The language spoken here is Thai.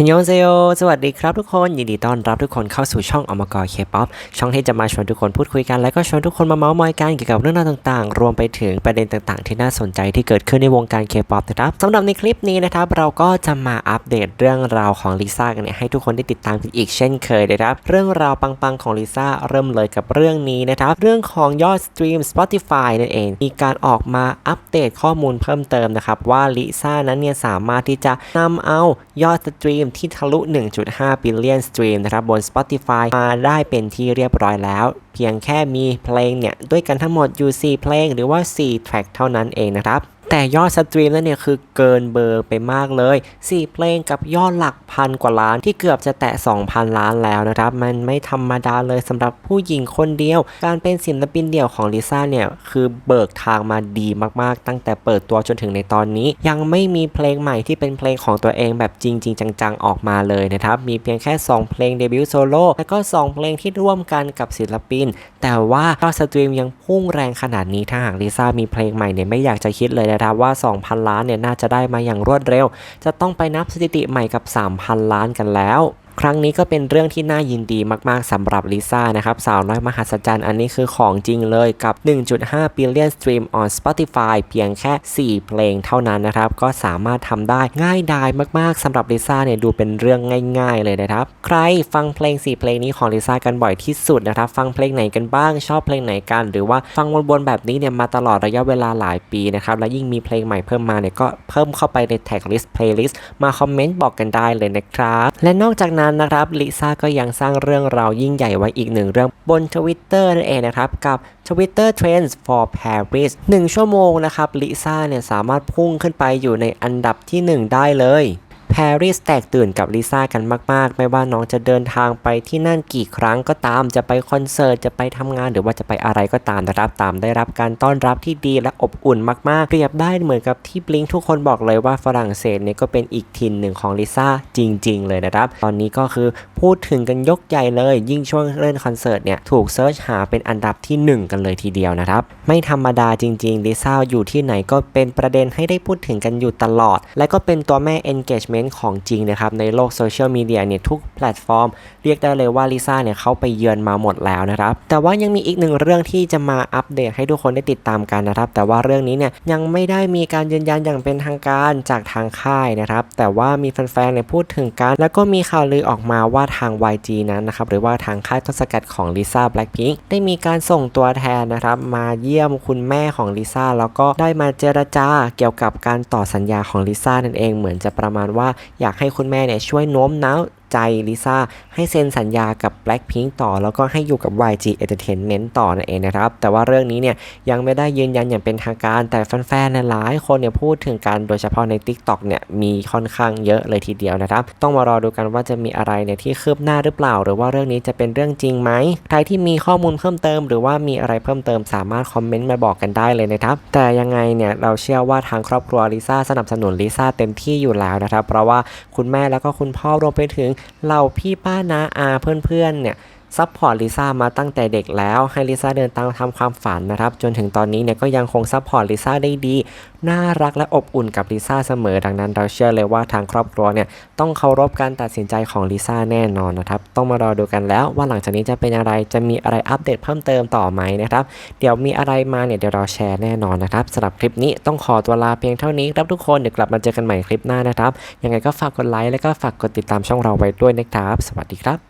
ฮันยองเซโยสวัสดีครับทุกคน ยินดีต้อนรับทุกคนเข้าสู่ช่องอมกรเคป๊อปช่องที่จะมาชวนทุกคนพูดคุยกัน และก็ชวนทุกคนมาเมาส์มอยกันเกี่ยวกับเรื่องราวต่างๆ รวมไปถึงประเด็นต่างๆ ที่น่าสนใจที่เกิดขึ้นในวงการเคป๊อปนะครับสำหรับในคลิปนี้นะครับ เราก็จะมาอัปเดตเรื่องราวของลิซ่ากันเนี่ยให้ทุกคนได้ติดตามกันอีกเช่นเคยนะครับ เรื่องราวปังๆของลิซ่าเริ่มเลยกับเรื่องนี้นะครับ เรื่องของยอดสตรีม Spotify นั่นเอง มีการออกมาอัปเดตข้อมูลเพิ่มเติมนะครับว่าลิซ่านั้นเนี่ยสามารถที่จะนำเอายอดสตรีมที่ทะลุ 1.5บิลเลียนสตรีมนะครับบน Spotify มาได้เป็นที่เรียบร้อยแล้ว เพียงแค่มีเพลงเนี่ย ด้วยกันทั้งหมดอยู่ 4 เพลงหรือว่า4แทร็กเท่านั้นเองนะครับ แต่ยอดสตรีมนั้นเนี่ยคือเกินเบอร์ไปมากเลย 4 เพลงกับยอดหลักพันกว่าล้านที่เกือบจะแตะ 2,000 ล้านแล้วนะครับ มันไม่ธรรมดาเลยสำหรับผู้หญิงคนเดียว การเป็นศิลปินเดี่ยวของลิซ่าเนี่ย คือเบิกทางมาดีมากๆ ตั้งแต่เปิดตัวจนถึงในตอนนี้ ยังไม่มีเพลงใหม่ที่เป็นเพลงของตัวเองแบบจริง ๆ จัง ๆ ออกมาเลยนะครับ มีเพียงแค่ 2 เพลงเดบิวต์โซโล่แล้วก็ 2 เพลงที่ร่วมกันกับศิลปิน แต่ว่ายอดสตรีมยังพุ่งแรงขนาดนี้ถ้าหากลิซ่ามีเพลงใหม่เนี่ยไม่อยากจะคิดเลยนะครับว่า 2,000 ล้านเนี่ยน่าจะได้มาอย่างรวดเร็ว จะต้องไปนับสถิติใหม่กับ 3,000 ล้านกันแล้ว ครั้งนี้ก็เป็นเรื่องที่น่ายินดีมากๆสำหรับลิซ่านะครับ สาวน้อยมหัศจรรย์อันนี้คือของจริงเลยกับ 1.5 billion stream on Spotify เพียงแค่ 4 เพลงเท่านั้นนะครับ ก็สามารถทำได้ง่ายดายมากๆสำหรับลิซ่าเนี่ยดูเป็นเรื่องง่าย ๆ เลยนะครับ ใครฟังเพลง 4 เพลงนี้ของลิซ่ากันบ่อยที่สุดนะครับ ฟังเพลงไหนกันบ้างชอบเพลงไหนกัน หรือว่าฟังวนๆแบบนี้เนี่ยมาตลอดระยะเวลาหลายปีนะครับและยิ่งมีเพลงใหม่เพิ่มมาเนี่ยก็เพิ่มเข้าไปในแท็กลิสต์เพลย์ลิสต์มาคอมเมนต์บอกกันได้เลยนะครับและนอกจากนั้นนะครับลิซ่าก็ยังสร้างเรื่องราวยิ่งใหญ่ไว้อีกหนึ่งเรื่องบนทวิตเตอร์นั่นเองนะครับ กับ Twitter Trends for Paris 1 ชั่วโมงนะครับลิซ่าเนี่ยสามารถพุ่งขึ้นไปอยู่ในอันดับที่ 1 ได้เลย ปารีสแตกตื่นกับลิซ่ากันมาก ๆ ไม่ว่าน้องจะเดินทางไปที่นั่นกี่ครั้งก็ตาม จะไปคอนเสิร์ต จะไปทำงานหรือว่าจะไปอะไรก็ตามนะครับตามได้รับการต้อนรับที่ดีและอบอุ่นมาก ๆเปรียบได้เหมือนกับที่บลิงทุกคนบอกเลยว่าฝรั่งเศสเนี่ยก็เป็นอีกถิ่นหนึ่งของลิซ่าจริง ๆ เลยนะครับ ตอนนี้ก็คือพูดถึงกันยกใหญ่เลย ยิ่งช่วงเล่นคอนเสิร์ตเนี่ยถูกเซิร์ชหาเป็นอันดับที่ 1 กันเลยทีเดียวนะครับ ไม่ธรรมดาจริงๆลิซ่าอยู่ที่ไหนก็เป็นประเด็นให้ได้พูดถึงกันอยู่ตลอด และก็เป็นตัวแม่ engagement ของจริงนะครับในโลกโซเชียลมีเดียเนี่ยทุกแพลตฟอร์ม เรียกได้เลยว่าลิซ่าเนี่ยเขาไปเยือนมาหมดแล้วนะครับ แต่ว่ายังมีอีกหนึ่งเรื่องที่จะมาอัปเดตให้ทุกคนได้ติดตามกันนะครับ แต่ว่าเรื่องนี้เนี่ยยังไม่ได้มีการยืนยันอย่างเป็นทางการจากทางค่ายนะครับ แต่ว่ามีแฟนๆเนี่ยพูดถึงกันแล้วก็มีข่าวลือออกมาว่าทาง YG นั้นนะครับหรือว่าทางค่ายทศกัณฐ์ของลิซ่าแบล็ k พิงได้มีการส่งตัวแทนนะครับมาเยี่ยมคุณแม่ของลิซ่าแล้วก็ได้มาเจรจาเกี่ยวกับการต่อสัญญาของลิซ่านั่นเองเหมือนจะประมาณว่าอยากให้คุณแม่เนี่ยช่วยโน้มน้าว ใจลิซ่าให้เซ็นสัญญากับ Blackpink ต่อ แล้วก็ให้อยู่กับ YG Entertainment ต่อนั่นเองนะครับ แต่ว่าเรื่องนี้เนี่ยยังไม่ได้ยืนยันอย่างเป็นทางการแต่แฟนๆหลายคนเนี่ยพูดถึงกันโดยเฉพาะใน TikTok เนี่ยมีค่อนข้างเยอะเลยทีเดียวนะครับ ต้องมารอดูกันว่าจะมีอะไรเนี่ยที่คืบหน้าหรือเปล่า หรือว่าเรื่องนี้จะเป็นเรื่องจริงไหมใครที่มีข้อมูลเพิ่มเติม หรือว่ามีอะไรเพิ่มเติมสามารถคอมเมนต์มาบอกกันได้เลยนะครับแต่ยังไงเนี่ยเราเชื่อว่าทางครอบครัวลิซ่าสนับสนุนลิซ่าเต็มที่อยู่แล้วนะครับเพราะว่าคุณแม่แล้วก็คุณพ่อรวมไปถึงเราพี่ป้านาอาเพื่อนๆเนี่ย ซัพพอร์ตลิซ่ามาตั้งแต่เด็กแล้วให้ลิซ่าเดินตามทำความฝันนะครับ จนถึงตอนนี้เนี่ยก็ยังคงซัพพอร์ตลิซ่าได้ดี น่ารักและอบอุ่นกับลิซ่าเสมอ ดังนั้นเราเชื่อเลยว่าทางครอบครัวเนี่ยต้องเคารพการตัดสินใจของลิซ่าแน่นอนนะครับ ต้องมารอดูกันแล้วว่าหลังจากนี้จะเป็นอะไรจะมีอะไรอัปเดตเพิ่มเติมต่อไหมนะครับ เดี๋ยวมีอะไรมาเนี่ยเดี๋ยวเราแชร์แน่นอนนะครับสำหรับคลิปนี้ต้องขอตัวลาเพียงเท่านี้ครับทุกคนเดี๋ยวกลับมาเจอกันใหม่คลิปหน้านะครับยังไงก็ฝากกดไลค์และก็ฝากกดติดตามช่องเราไว้ด้วยนะครับ สวัสดีครับ